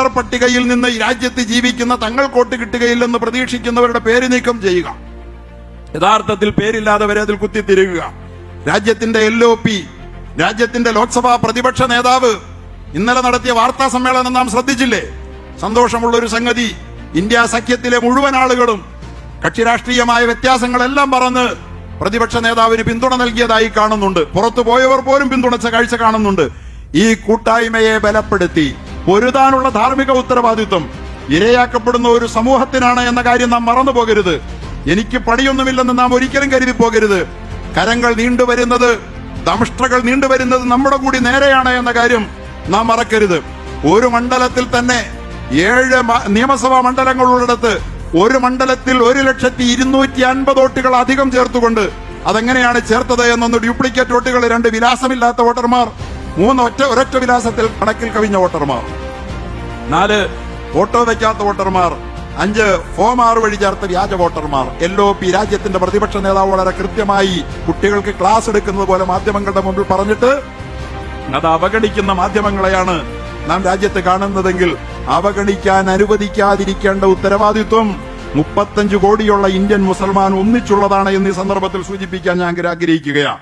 Voter പട്ടികയിൽ നിന്ന് രാജ്യത്ത് ജീവിക്കുന്ന തങ്ങൾ വോട്ട് കിട്ടുകയില്ലെന്ന് പ്രതീക്ഷിക്കുന്നവരുടെ പേര് നീക്കം ചെയ്യുക. യഥാർത്ഥത്തിൽ പേരില്ലാത്തവരെ അതിൽ കുത്തിത്തിരുകുക രാജ്യത്തിന്റെ എൽ ഒ പി രാജ്യത്തിന്റെ ലോക്സഭാ പ്രതിപക്ഷ നേതാവ് ഇന്നലെ നടത്തിയ വാർത്താ സമ്മേളനം നാം ശ്രദ്ധിച്ചില്ലേ? സന്തോഷമുള്ള ഒരു സംഗതി. ഇന്ത്യ സഖ്യത്തിലെ മുഴുവൻ ആളുകളും കക്ഷി രാഷ്ട്രീയമായ വ്യത്യാസങ്ങളെല്ലാം പറന്ന് പ്രതിപക്ഷ നേതാവിന് പിന്തുണ നൽകിയതായി കാണുന്നുണ്ട്. പുറത്തു പോയവർ പോലും പിന്തുണച്ച കാഴ്ച കാണുന്നുണ്ട്. ഈ കൂട്ടായ്മയെ ബലപ്പെടുത്തി. പൊരുതാനുള്ള ധാർമ്മിക ഉത്തരവാദിത്വം. ഇരയാക്കപ്പെടുന്ന ഒരു സമൂഹത്തിനാണ് എന്ന കാര്യം നാം മറന്നു പോകരുത്. എനിക്ക് പണിയൊന്നുമില്ലെന്ന് നാം ഒരിക്കലും കരുതി പോകരുത്. കരങ്ങൾ നീണ്ടുവരുന്നത് ദംഷ്ട്രകൾ നീണ്ടുവരുന്നത് നമ്മുടെ കൂടി നേരെയാണ് എന്ന കാര്യം നാം മറക്കരുത്. ഒരു മണ്ഡലത്തിൽ തന്നെ ഏഴ് നിയമസഭാ മണ്ഡലങ്ങളുള്ളിടത്ത് ഒരു മണ്ഡലത്തിൽ ഒരു ലക്ഷത്തി ഇരുന്നൂറ്റി അൻപത് വോട്ടുകൾ അധികം ചേർത്തുകൊണ്ട് അതെങ്ങനെയാണ് ചേർത്തത് എന്നൊന്ന് ഡ്യൂപ്ലിക്കേറ്റ് വോട്ടുകൾ രണ്ട് വിലാസമില്ലാത്ത വോട്ടർമാർ മൂന്ന് ഒറ്റ ഒരൊറ്റ വിലാസത്തിൽ കണക്കിൽ കവിഞ്ഞ വോട്ടർമാർ. നാല് ഫോട്ടോ വയ്ക്കാത്ത വോട്ടർമാർ. അഞ്ച് ഫോം ആറ് വഴി ചേർത്ത വ്യാജ വോട്ടർമാർ. എൽ ഒ പി രാജ്യത്തിന്റെ പ്രതിപക്ഷ നേതാവ് വളരെ കൃത്യമായി കുട്ടികൾക്ക് ക്ലാസ് എടുക്കുന്നത് പോലെ മാധ്യമങ്ങളുടെ മുമ്പിൽ പറഞ്ഞിട്ട് അത് അവഗണിക്കുന്ന മാധ്യമങ്ങളെയാണ് നാം രാജ്യത്ത് കാണുന്നതെങ്കിൽ അവഗണിക്കാൻ അനുവദിക്കാതിരിക്കേണ്ട ഉത്തരവാദിത്വം മുപ്പത്തഞ്ച് കോടിയുള്ള ഇന്ത്യൻ മുസൽമാൻ ഒന്നിച്ചുള്ളതാണ് എന്ന് ഈ സന്ദർഭത്തിൽ സൂചിപ്പിക്കാൻ ഞാൻ ആഗ്രഹിക്കുകയാണ്.